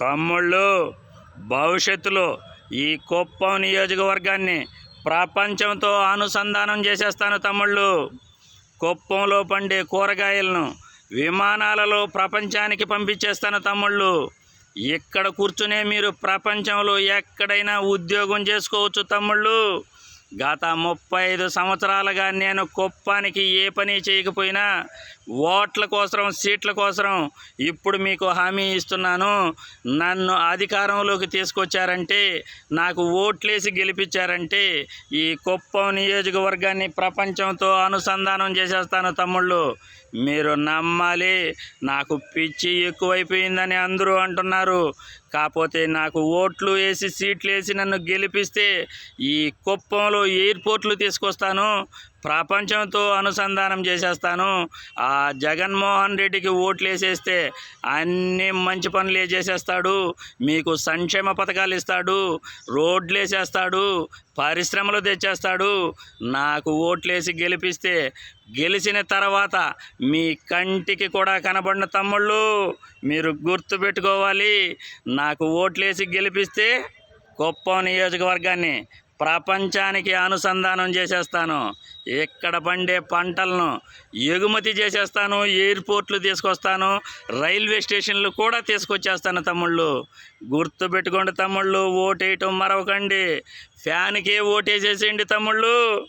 తమ్ముళ్ళు భవిష్యత్తులో ఈ కుప్పం నియోజకవర్గాన్ని ప్రపంచంతో అనుసంధానం చేసేస్తాను తమ్ముళ్ళు. కుప్పంలో పండే కూరగాయలను విమానాలలో ప్రపంచానికి పంపించేస్తాను తమ్ముళ్ళు. ఇక్కడ కూర్చునే మీరు ప్రపంచంలో ఎక్కడైనా ఉద్యోగం చేసుకోవచ్చు తమ్ముళ్ళు. గత ముప్పై ఐదు సంవత్సరాలుగా నేను కుప్పానికి ఏ పని చేయకపోయినా ఓట్ల కోసం సీట్ల కోసం ఇప్పుడు మీకు హామీ ఇస్తున్నాను. నన్ను అధికారంలోకి తీసుకొచ్చారంటే నాకు ఓట్లేసి గెలిపించారంటే ఈ కుప్పం నియోజకవర్గాన్ని ప్రపంచంతో అనుసంధానం చేసేస్తాను తమ్ముళ్ళు. మీరు నమ్మాలి నాకు పిచ్చి ఎక్కువైపోయిందని అందరూ అంటున్నారు. కాకపోతే నాకు ఓట్లు వేసి సీట్లు వేసి నన్ను గెలిపిస్తే ఈ కుప్పంలో ఎయిర్పోర్ట్లు తీసుకొస్తాను. ప్రపంచంతో అనుసంధానం చేసేస్తాను. ఆ జగన్మోహన్ రెడ్డికి ఓట్లు వేసేస్తే అన్ని మంచి పనులు చేసేస్తాడు. మీకు సంక్షేమ పథకాలు ఇస్తాడు. రోడ్లు వేసేస్తాడు పరిశ్రమలు తెచ్చేస్తాడు. నాకు ఓట్లేసి గెలిపిస్తే గెలిచిన తర్వాత మీ కంటికి కూడా కనబడిన తమ్ముళ్ళు మీరు గుర్తుపెట్టుకోవాలి నాకు ఓట్లేసి గెలిపిస్తే కుప్పం నియోజకవర్గాన్ని ప్రపంచానికి అనుసంధానం చేసేస్తాను. ఇక్కడ పండే పంటలను ఎగుమతి చేసేస్తాను ఎయిర్పోర్ట్లు తీసుకొస్తాను రైల్వే స్టేషన్లు కూడా తీసుకొచ్చేస్తాను తమ్ముళ్ళు. గుర్తుపెట్టుకోండి తమ్ముళ్ళు ఓటేయటం మరవకండి. ఫ్యాన్కే ఓటేసేసేయండి తమ్ముళ్ళు.